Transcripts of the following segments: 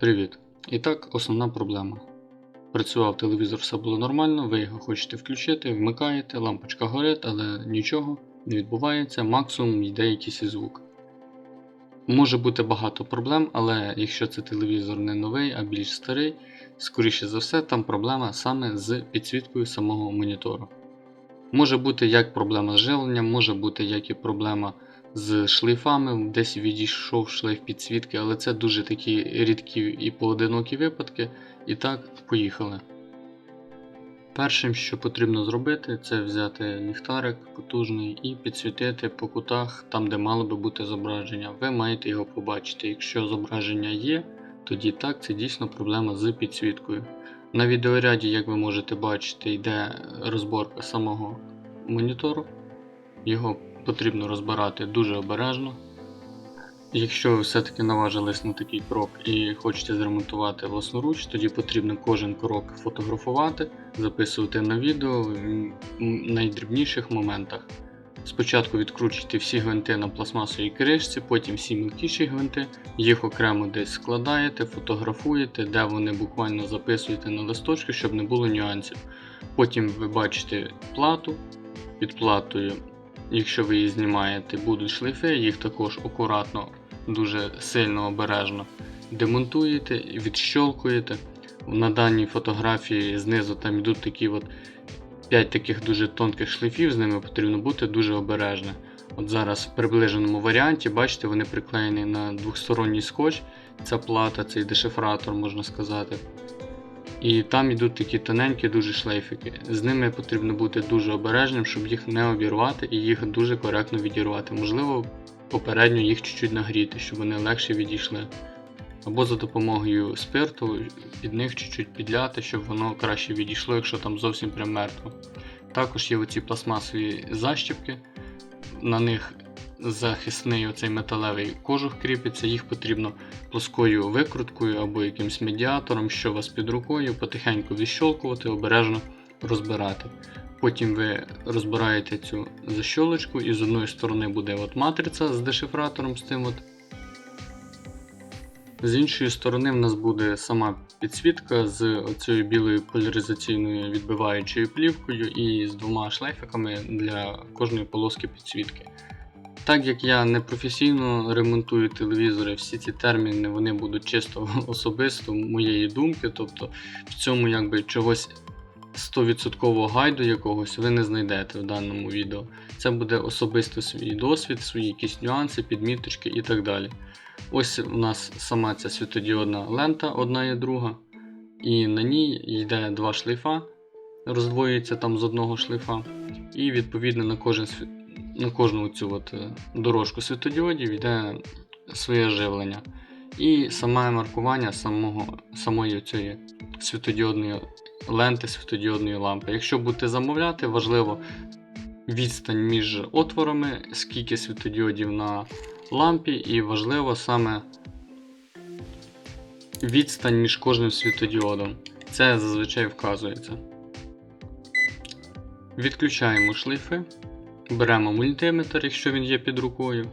Привіт. І так, основна проблема. Працював телевізор, все було нормально, ви його хочете включити, вмикаєте, лампочка горить, але нічого не відбувається, максимум йде якийсь звук. Може бути багато проблем, але якщо це телевізор не новий, а більш старий, скоріше за все, там проблема саме з підсвіткою самого монітору. Може бути як проблема з живленням, може бути як і проблема з шлейфами, десь відійшов шлейф підсвітки, але це дуже такі рідкі і поодинокі випадки. І так, поїхали. Першим, що потрібно зробити, це взяти ліхтарик потужний і підсвітити по кутах там, де мало би бути зображення. Ви маєте його побачити. Якщо зображення є, тоді так, це дійсно проблема з підсвіткою. На відеоряді, як ви можете бачити, йде розборка самого монітору. Його потрібно розбирати дуже обережно. Якщо ви все-таки наважились на такий крок і хочете зремонтувати власноруч, тоді потрібно кожен крок фотографувати, записувати на відео в найдрібніших моментах. Спочатку відкручуйте всі гвинти на пластмасовій кришці, потім всі мілкіші гвинти, їх окремо десь складаєте, фотографуєте, де вони буквально записуєте на листочку, щоб не було нюансів. Потім ви бачите плату, під платою, якщо ви її знімаєте, будуть шлейфи, їх також акуратно, дуже сильно обережно демонтуєте, відщолкуєте. На даній фотографії знизу там йдуть такі от 5 таких дуже тонких шлейфів, з ними потрібно бути дуже обережним. От зараз в приближеному варіанті, бачите, вони приклеєні на двохсторонній скотч. Ця плата, цей дешифратор, можна сказати. І там йдуть такі тоненькі дуже шлейфики. З ними потрібно бути дуже обережним, щоб їх не обірвати і їх дуже коректно відірвати. Можливо, попередньо їх чуть-чуть нагріти, щоб вони легше відійшли. Або за допомогою спирту під них чуть-чуть підляти, щоб воно краще відійшло, якщо там зовсім прям мертво. Також є оці пластмасові защіпки, на них захисний оцей металевий кожух кріпиться, їх потрібно плоскою викруткою або якимсь медіатором, що у вас під рукою, потихеньку відщолкувати, обережно розбирати. Потім ви розбираєте цю защолочку, і з одної сторони буде от матриця з дешифратором з тим от. З іншої сторони в нас буде сама підсвітка з оцією білою поляризаційною відбиваючою плівкою і з двома шлейфиками для кожної полоски підсвітки. Так як я не професійно ремонтую телевізори, всі ці терміни вони будуть чисто особисто моєї думки, тобто в цьому якби чогось 100% гайду якогось ви не знайдете в даному відео. Це буде особисто свій досвід, свої якісь нюанси, підміточки і так далі. Ось у нас сама ця світодіодна лента, одна і друга, і на ній йде два шлейфа, роздвоюється там з одного шлейфа, і відповідно на кожен сві- на кожну цю от е, дорожку світодіодів йде своє живлення. І саме маркування самого, самої цієї світодіодної ленти, світодіодної лампи. Якщо будете замовляти, важливо відстань між отворами, скільки світодіодів на лампі, і важливо саме відстань між кожним світодіодом. Це зазвичай вказується. Відключаємо шлейфи. Беремо мультиметр, якщо він є під рукою.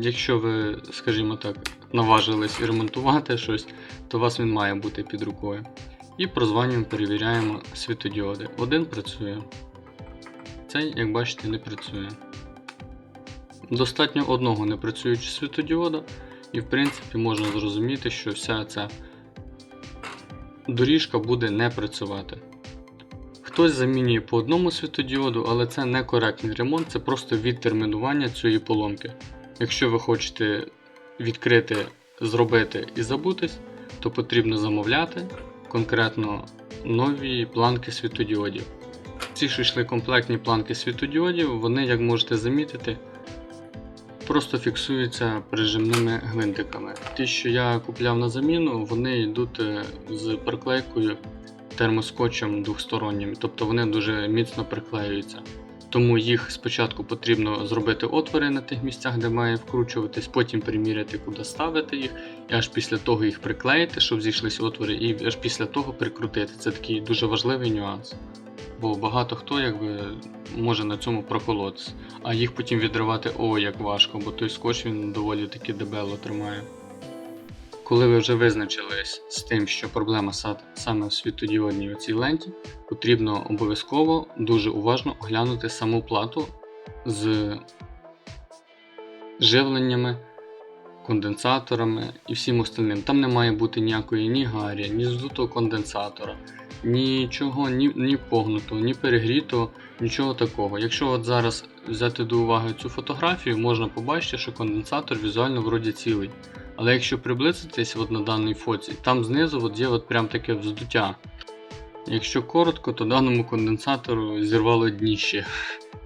Якщо ви, скажімо так, наважились ремонтувати щось, то у вас він має бути під рукою. І прозванюємо, перевіряємо світодіоди. Один працює. Цей, як бачите, не працює. Достатньо одного непрацюючого світодіода, і в принципі можна зрозуміти, що вся ця доріжка буде не працювати. Хтось замінює по одному світодіоду, але це не коректний ремонт, це просто відтермінування цієї поломки. Якщо ви хочете відкрити, зробити і забутись, то потрібно замовляти конкретно нові планки світодіодів. Ці, що йшли комплектні планки світодіодів, вони, як можете замітити, просто фіксуються прижимними гвинтиками. Ті, що я купляв на заміну, вони йдуть е, з приклейкою термоскотчем двохстороннім, тобто вони дуже міцно приклеюються. Тому їх спочатку потрібно зробити отвори на тих місцях, де має вкручуватись, потім приміряти, куди ставити їх, і аж після того їх приклеїти, щоб зійшлися отвори, і аж після того прикрутити. Це такий дуже важливий нюанс. Бо багато хто якби може на цьому проколотися, а їх потім відривати о як важко, бо той скотч він доволі таки дебело тримає. Коли ви вже визначились з тим, що проблема саме в світодіодній оцій ленті, потрібно обов'язково дуже уважно оглянути саму плату з живленнями, конденсаторами і всім остальним. Там не має бути ніякої ні гарі, ні здутого конденсатора, нічого, ні, ні погнутого, ні перегрітого, нічого такого. Якщо от зараз взяти до уваги цю фотографію, можна побачити, що конденсатор візуально вроді цілий. Але якщо приблизитись от на даній фоці, там знизу от є от прям таке вздуття. Якщо коротко, то даному конденсатору зірвало дніще,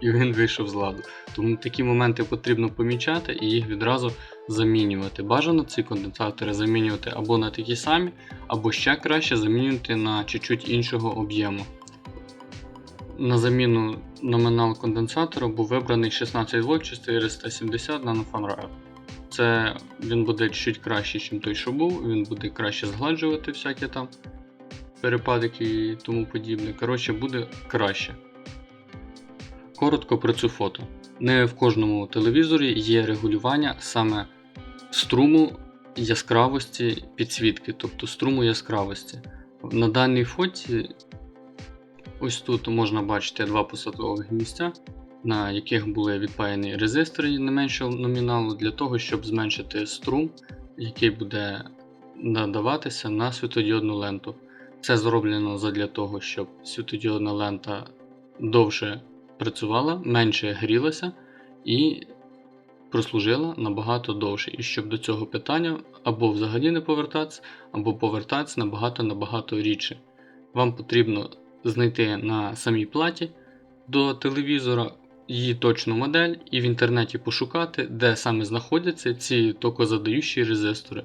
і він вийшов з ладу. Тому такі моменти потрібно помічати і їх відразу замінювати. Бажано ці конденсатори замінювати або на такі самі, або ще краще замінювати на чуть-чуть іншого об'єму. На заміну номінал конденсатора був вибраний 16 вольт 470 нанофанраю. Це він буде чуть краще, ніж той, що був, він буде краще згладжувати всякі там перепадики і тому подібне. Коротше, буде краще. Коротко про цю фото. Не в кожному телевізорі є регулювання саме струму яскравості підсвітки, тобто струму яскравості. На даній фоті ось тут можна бачити два посадкових місця, на яких були відпаяні резистори не меншого номіналу для того, щоб зменшити струм, який буде надаватися на світодіодну ленту. Це зроблено задля того, щоб світодіодна лента довше працювала, менше грілася і прослужила набагато довше. І щоб до цього питання або взагалі не повертатися, або повертатися набагато-набагато рідше. Вам потрібно знайти на самій платі до телевізора її точну модель і в інтернеті пошукати, де саме знаходяться ці токозадаючі резистори.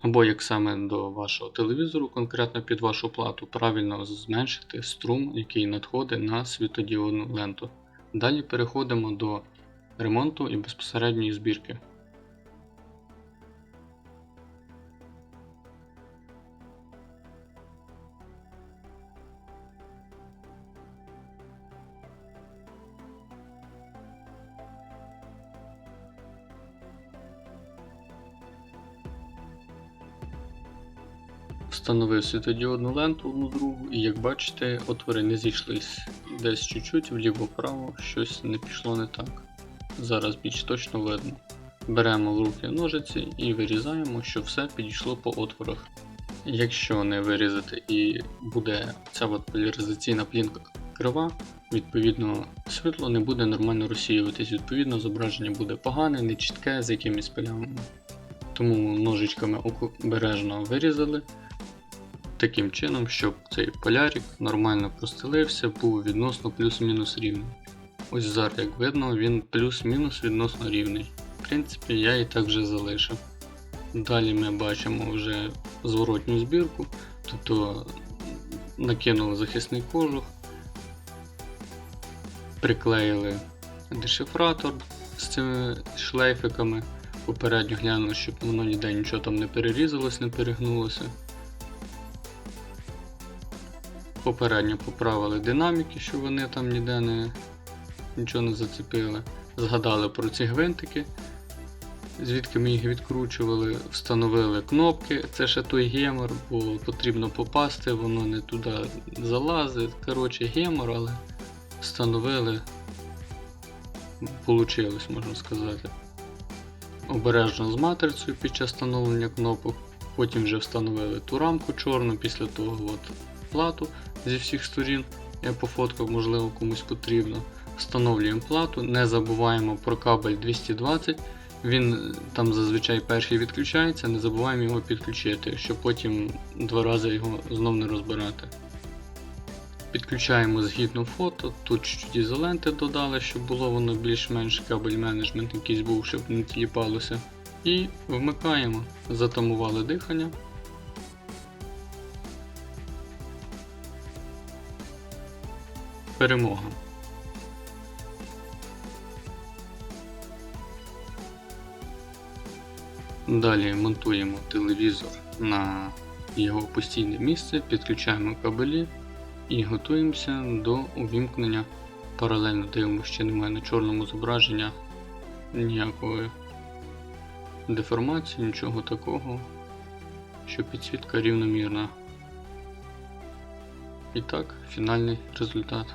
Або як саме до вашого телевізору, конкретно під вашу плату, правильно зменшити струм, який надходить на світодіодну ленту. Далі переходимо до ремонту і безпосередньої збірки. Встановив світодіодну ленту одну другу, і як бачите, отвори не зійшлись. Десь чуть-чуть вліво-вправо щось не пішло не так. Зараз більш точно видно. Беремо в руки ножиці і вирізаємо, щоб все підійшло по отворах. Якщо не вирізати і буде ця от поляризаційна плінка крива, відповідно світло не буде нормально розсіюватись, відповідно зображення буде погане, нечітке, з якимись плямами. Тому ножичками обережно вирізали таким чином, щоб цей полярик нормально простелився, був відносно плюс-мінус рівний. Ось зараз, як видно, він плюс-мінус відносно рівний. В принципі, я і так вже залишив. Далі ми бачимо вже зворотню збірку, тобто накинули захисний кожух, приклеїли дешифратор з цими шлейфиками. Попередньо глянули, щоб воно ніде нічого там не перерізалось, не перегнулося. Попередньо поправили динаміки, щоб вони там ніде не, нічого не зацепили. Згадали про ці гвинтики, звідки ми їх відкручували, встановили кнопки. Це ще той гемор, бо потрібно попасти, воно не туди залазить. Коротше, гемор, але встановили, получилось, можна сказати. Обережно з матрицею під час встановлення кнопок. Потім вже встановили ту рамку чорну, після того от плату зі всіх сторін. Я пофоткав, можливо, комусь потрібно. Встановлюємо плату, не забуваємо про кабель 220. Він там зазвичай перший відключається, не забуваємо його підключити, щоб потім два рази його знов не розбирати. Підключаємо згідно фото, тут чуть ізоленти додали, щоб було воно більш-менш кабель менеджмент якийсь був, щоб не тіліпалося. І вмикаємо, затамували дихання. Перемога. Далі монтуємо телевізор на його постійне місце, підключаємо кабелі і готуємося до увімкнення. Паралельно дивимося, що немає на чорному зображення ніякої деформації, нічого такого. щоб підсвітка рівномірна. І так, фінальний результат.